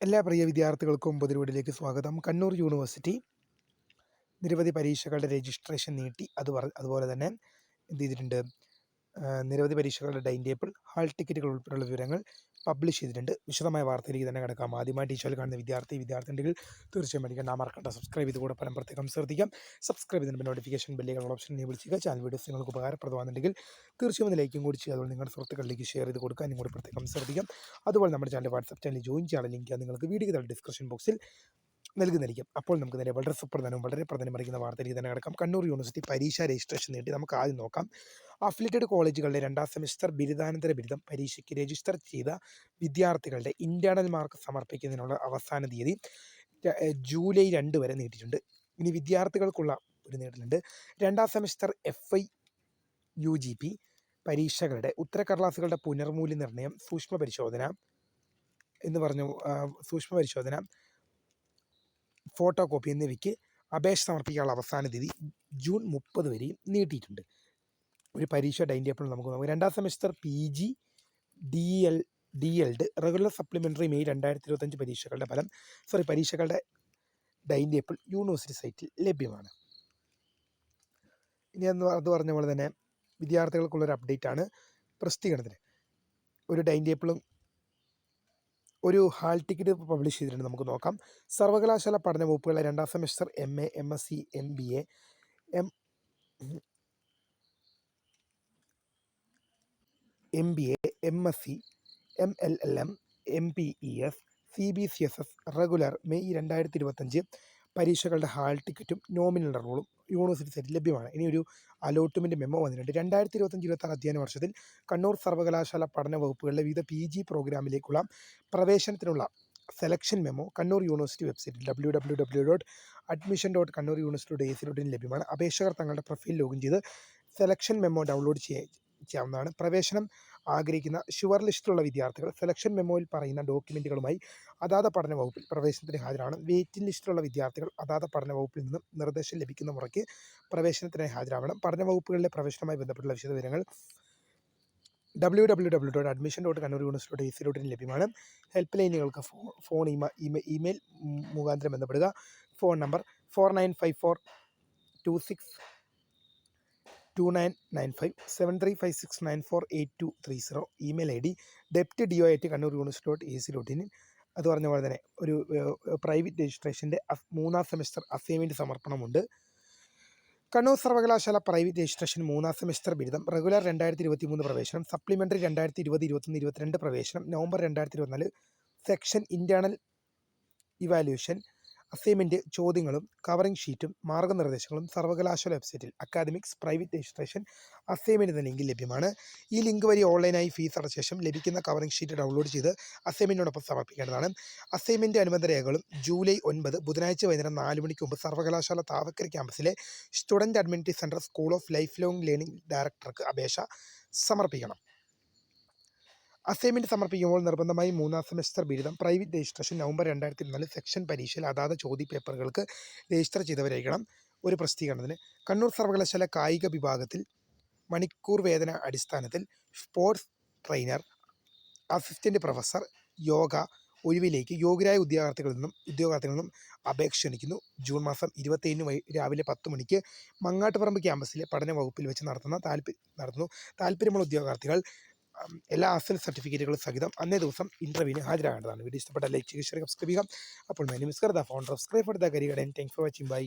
എല്ലാ പ്രിയ വിദ്യാർത്ഥികൾക്കും പൊതുവീടിലേക്ക് സ്വാഗതം. കണ്ണൂർ യൂണിവേഴ്സിറ്റി നിരവധി പരീക്ഷകളുടെ രജിസ്ട്രേഷൻ നീട്ടി. അത് അതുപോലെ തന്നെ എന്ത് ചെയ്തിട്ടുണ്ട്? നിരവധി പരീക്ഷകളുടെ ടൈം ടേബിൾ ഹാൾ ടിക്കറ്റുകൾ ഉൾപ്പെടെയുള്ള വിവരങ്ങൾ പബ്ലിഷ് ചെയ്തിട്ടുണ്ട്. വിശദമായ വാർത്തയിലേക്ക് തന്നെ കിടക്കാം. ആദ്യമായി ടീച്ചറിൽ കാണുന്ന വിദ്യാർത്ഥി വിദ്യാർത്ഥി ഉണ്ടെങ്കിൽ തീർച്ചയായും പഠിക്കേണ്ട മറക്കണ്ട. സബ്സ്ക്രൈബ് ചെയ്ത് കൂടെ പലം പ്രത്യേകം ശ്രദ്ധിക്കാം. സബ്സ്ക്രൈബ് ചെയ്തതിന് നോട്ടിഫിക്കേഷൻ ബെല്ലുകൾ ഓപ്ഷൻ എനേബിൾ ചെയ്യുക. ചാനൽ വീഡിയോസ് നിങ്ങൾക്ക് ഉപകാരപ്രദമാണെന്നുണ്ടെങ്കിൽ തീർച്ചയായും ഒന്ന് ലൈക്കും കൂടി ചെയ്യുക. അതുപോലെ നിങ്ങളുടെ സുഹൃത്തുക്കളിലേക്ക് ഷെയർ ചെയ്ത് കൊടുക്കാൻ കൂടി പ്രത്യേകം ശ്രദ്ധിക്കാം. അതുപോലെ നമ്മുടെ ചാനൽ വാട്സപ്പ് ചാനൽ ജോയിൻ ചെയ്യാനുള്ള ലിങ്ക് നിങ്ങൾക്ക് വീഡിയോ ഡിസ്ക്രിപ്ഷൻ ബോക്സിൽ നൽകുന്നതായിരിക്കും. അപ്പോൾ നമുക്ക് നേരെ വളരെ സുപ്രധാനവും വളരെ പ്രധാനമറിക്കുന്ന വാർത്തയിലേക്ക് തന്നെ കിടക്കാം. കണ്ണൂർ യൂണിവേഴ്സിറ്റി പരീക്ഷ രജിസ്ട്രേഷൻ നേടി. നമുക്ക് ആദ്യം നോക്കാം. അഫിലിറ്റഡ് കോളേജുകളുടെ രണ്ടാം സെമിസ്റ്റർ ബിരുദാനന്തര ബിരുദം പരീക്ഷയ്ക്ക് രജിസ്റ്റർ ചെയ്ത വിദ്യാർത്ഥികളുടെ ഇന്റേർണൽ മാർക്ക് സമർപ്പിക്കുന്നതിനുള്ള അവസാന തീയതി ജൂലൈ രണ്ട് വരെ നീട്ടിയിട്ടുണ്ട്. ഇനി വിദ്യാർത്ഥികൾക്കുള്ള ഒരു നീട്ടലുണ്ട്. രണ്ടാം semester F I U G P പരീക്ഷകളുടെ ഉത്തരക്കടലാസുകളുടെ പുനർമൂല്യനിർണയം സൂക്ഷ്മ പരിശോധന എന്ന് പറഞ്ഞു സൂക്ഷ്മ പരിശോധന ഫോട്ടോ കോപ്പി എന്നിവയ്ക്ക് അപേക്ഷ സമർപ്പിക്കാനുള്ള അവസാന തീയതി ജൂൺ മുപ്പത് വരെയും നീട്ടിയിട്ടുണ്ട്. ഒരു പരീക്ഷ ടൈം ടേബിൾ നമുക്ക് നോക്കാം. രണ്ടാം semester P G D L D El Ed regular supplementary May രണ്ടായിരത്തി ഇരുപത്തഞ്ച് പരീക്ഷകളുടെ ഫലം സോറി പരീക്ഷകളുടെ ടൈം ടേബിൾ യൂണിവേഴ്സിറ്റി സൈറ്റിൽ ലഭ്യമാണ്. ഇനി എന്ന് അത് പറഞ്ഞ പോലെ തന്നെ വിദ്യാർത്ഥികൾക്കുള്ളൊരു അപ്ഡേറ്റ് ആണ് പ്രസിദ്ധീകരണത്തിന്. ഒരു ടൈം ടേബിളും ഒരു ഹാൾ ടിക്കറ്റ് പബ്ലിഷ് ചെയ്തിട്ടുണ്ട് നമുക്ക് നോക്കാം. സർവകലാശാല പഠന വകുപ്പുകളെ രണ്ടാം semester M A M S C M B A M M B A M S C M L L M M P E S C B C S S regular May രണ്ടായിരത്തി ഇരുപത്തഞ്ച് പരീക്ഷകളുടെ hall ടിക്കറ്റും nominal റോളും university സൈറ്റിൽ ലഭ്യമാണ്. ഇനി ഒരു allotment memo വന്നിട്ടുണ്ട്. രണ്ടായിരത്തി ഇരുപത്തഞ്ച് ഇരുപത്താറ് അധ്യയന വർഷത്തിൽ കണ്ണൂർ സർവകലാശാല പഠന വകുപ്പുകളിലെ വിവിധ പി ജി പ്രോഗ്രാമിലേക്കുള്ള പ്രവേശനത്തിനുള്ള സെലക്ഷൻ മെമ്മോ കണ്ണൂർ യൂണിവേഴ്സിറ്റി വെബ്സൈറ്റിൽ W W W dot admission dot Kannur university dot A C dot in ലഭ്യമാണ്. അപേക്ഷകർ തങ്ങളുടെ പ്രൊഫൈൽ ലോഗിൻ ചെയ്ത് സെലക്ഷൻ മെമ്മോ ഡൗൺലോഡ് ചെയ്യാൻ ചെയ്യാവുന്നതാണ് പ്രവേശനം ആഗ്രഹിക്കുന്ന ഷുവർ ലിസ്റ്റിലുള്ള വിദ്യാർത്ഥികൾ സെലക്ഷൻ മെമ്മോയിൽ പറയുന്ന ഡോക്യുമെന്റുകളുമായി അതാത് പഠന വകുപ്പിൽ പ്രവേശനത്തിന് ഹാജരാണ് വെയിറ്റിംഗ് ലിസ്റ്റിലുള്ള വിദ്യാർത്ഥികൾ അതാത് പഠന വകുപ്പിൽ നിന്നും നിർദ്ദേശം ലഭിക്കുന്ന മുറയ്ക്ക് പ്രവേശനത്തിന് ഹാജരാവണം. പഠന വകുപ്പുകളിലെ പ്രവേശനവുമായി ബന്ധപ്പെട്ടുള്ള വിശദവിവരങ്ങൾ W W W dot admission dot Kannur university dot A C ലഭ്യമാണ്. ഹെൽപ്പ് ലൈനുകൾക്ക് ഫോൺ ഇമ ഇമെ- ഇമെയിൽ മുഖാന്തരം ബന്ധപ്പെടുക. Phone number four nine five four two six two nine nine five seven three five six nine four eight two three zero email I D dept D O at Kannur university dot A C dot in അത് പറഞ്ഞ പോലെ തന്നെ ഒരു private രജിസ്ട്രേഷന്റെ മൂന്നാം semester assignment സമർപ്പണമുണ്ട്. കണ്ണൂർ സർവകലാശാല private registration മൂന്നാം semester ബിരുദം. റെഗുലർ രണ്ടായിരത്തി ഇരുപത്തി മൂന്ന് പ്രവേശനം. സപ്ലിമെന്ററി രണ്ടായിരത്തി ഇരുപത് ഇരുപത്തൊന്ന് ഇരുപത്തിരണ്ട് പ്രവേശനം. നവംബർ രണ്ടായിരത്തി ഇരുപത്തിനാല് സെക്ഷൻ ഇന്റേർണൽ ഇവാലുവേഷൻ അസൈൻമെന്റ് ചോദ്യങ്ങളും കവറിംഗ് ഷീറ്റും മാർഗനിർദ്ദേശങ്ങളും സർവകലാശാല വെബ്സൈറ്റിൽ അക്കാദമിക്സ് പ്രൈവറ്റ് രജിസ്ട്രേഷൻ അസൈൻമെന്റ് എന്ന ലിങ്കിൽ ലഭ്യമാണ്. ഈ ലിങ്ക് വഴി ഓൺലൈനായി ഫീസ് അടച്ച ശേഷം ലഭിക്കുന്ന കവറിംഗ് ഷീറ്റ് ഡൗൺലോഡ് ചെയ്ത് അസൈൻമെന്റിനോടൊപ്പം സമർപ്പിക്കേണ്ടതാണ്. അസൈൻമെന്റ് അനുബന്ധ രേഖകളും ജൂലൈ ഒൻപത് ബുധനാഴ്ച വൈകുന്നേരം നാല് മണിക്ക് മുമ്പ് സർവകലാശാല Thavakkara ക്യാമ്പസിലെ student amenity centre school of lifelong learning ഡയറക്ടർക്ക് അപേക്ഷ സമർപ്പിക്കണം. അസൈൻമെന്റ് സമർപ്പിക്കുമ്പോൾ നിർബന്ധമായും മൂന്നാം സെമസ്റ്റർ ബിരുദം പ്രൈവറ്റ് രജിസ്ട്രേഷൻ നവംബർ രണ്ടായിരത്തി ഇരുപത്തിനാല് സെക്ഷൻ പരീക്ഷയിൽ അതാത് ചോദ്യ പേപ്പറുകൾക്ക് രജിസ്റ്റർ ചെയ്തവരായിരിക്കണം ഒരു പ്രസിദ്ധീകരണത്തിന്. കണ്ണൂർ സർവകലാശാല കായിക വിഭാഗത്തിൽ മണിക്കൂർ വേതന അടിസ്ഥാനത്തിൽ sports trainer assistant professor yoga ഒഴിവിലേക്ക് യോഗ്യരായ ഉദ്യോഗാർത്ഥികളിൽ നിന്നും ഉദ്യോഗാർത്ഥികളിൽ നിന്നും അപേക്ഷ ക്ഷണിക്കുന്നു. ജൂൺ മാസം ഇരുപത്തേഴിന് വൈ രാവിലെ പത്ത് മണിക്ക് മങ്ങാട്ടുപറമ്പ് ക്യാമ്പസിലെ പഠന വകുപ്പിൽ വെച്ച് നടത്തുന്ന താല്പര്യം നടത്തുന്നു. താല്പര്യമുള്ള ഉദ്യോഗാർത്ഥികൾ എല്ലാ അസൽ സർട്ടിഫിക്കറ്റുകളും സഹിതം അന്നേ ദിവസം ഇന്റർവ്യൂവിന് ഹാജരാകേണ്ടതാണ്. വീഡിയോ ഇഷ്ടപ്പെട്ട ലൈക്ക് ചെയ്യുക സബ്സ്ക്രൈബ് ചെയ്യുക അപ്പോൾ my name is Khurda founder of thanks for watching bye